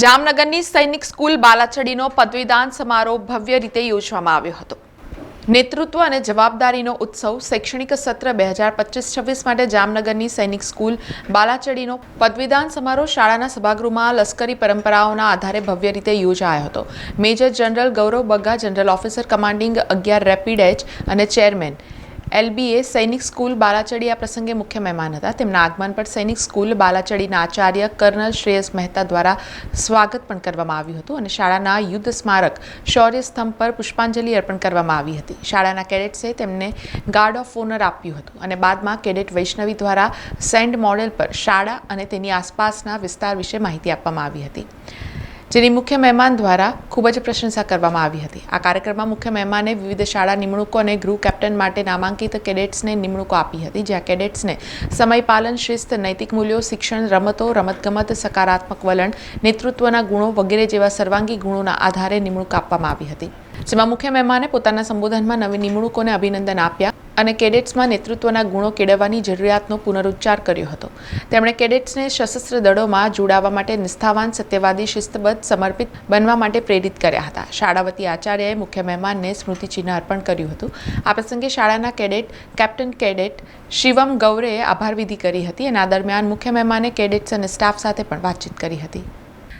જામનગરની સૈનિક સ્કૂલ બાલાછડીનો પદવીદાન સમારોહ ભવ્ય રીતે યોજવામાં આવ્યો હતો. નેતૃત્વ અને જવાબદારીનો ઉત્સવ શૈક્ષણિક સત્ર બે હજાર પચીસ છવ્વીસ માટે જામનગરની સૈનિક સ્કૂલ બાલાચડીનો પદવીદાન સમારોહ શાળાના સભાગૃહમાં લશ્કરી પરંપરાઓના આધારે ભવ્ય રીતે યોજાયો હતો. Major general Gaurav Bagga, general officer commanding અગિયાર રેપિડ એચ અને chairman LBA Sainik school Balachadi આ પ્રસંગે મુખ્ય મહેમાન હતા. તેમના આગમન પર સૈનિક સ્કૂલ બાલાચડીના આચાર્ય કર્નલ શ્રેયસ મહેતા દ્વારા સ્વાગત પણ કરવામાં આવ્યું હતું અને શાળાના યુદ્ધ સ્મારક શૌર્ય સ્તંભ પર પુષ્પાંજલિ અર્પણ કરવામાં આવી હતી. શાળાના કેડેટ્સે તેમને ગાર્ડ ઓફ ઓનર આપ્યું હતું અને બાદમાં કેડેટ વૈષ્ણવી દ્વારા સેન્ડ મોડેલ પર શાળા અને તેની આસપાસના વિસ્તાર વિશે માહિતી આપવામાં આવી હતી. જેની મુખ્ય મહેમાન દ્વારા ખૂબ જ પ્રશંસા કરવામાં આવી હતી. આ કાર્યક્રમમાં મુખ્ય મહેમાને વિવિધ શાળા નિમણૂકો અને ગૃહ કેપ્ટન માટે નામાંકિત કેડેટ્સને નિમણૂકો આપી હતી, જ્યાં કેડેટ્સને સમયપાલન શિસ્ત, નૈતિક મૂલ્યો, શિક્ષણ, રમતો, રમતગમત, સકારાત્મક વલણ, નેતૃત્વના ગુણો વગેરે જેવા સર્વાંગી ગુણોના આધારે નિમણૂક આપવામાં આવી હતી. જેમાં મુખ્ય મહેમાને પોતાના સંબોધનમાં નવી નિમણૂકોને અભિનંદન આપ્યા અને કેડેટ્સમાં નેતૃત્વના ગુણો કેળવવાની જરૂરિયાતનો પુનરુચ્ચાર કર્યો હતો. તેમણે કેડેટ્સને સશસ્ત્ર દળોમાં જોડાવા માટે નિષ્ઠાવાન, સત્યવાદી, શિસ્તબદ્ધ, સમર્પિત બનવા માટે પ્રેરિત કર્યા હતા. શાળાવતી આચાર્યએ મુખ્ય મહેમાનને સ્મૃતિચિહ્ન અર્પણ કર્યું હતું. આ પ્રસંગે શાળાના કેડેટ કેપ્ટન કેડેટ શિવમ ગૌરેએ આભાર વિધિ કરી હતી. અને આ દરમિયાન મુખ્ય મહેમાને કેડેટ્સ અને સ્ટાફ સાથે પણ વાતચીત કરી હતી.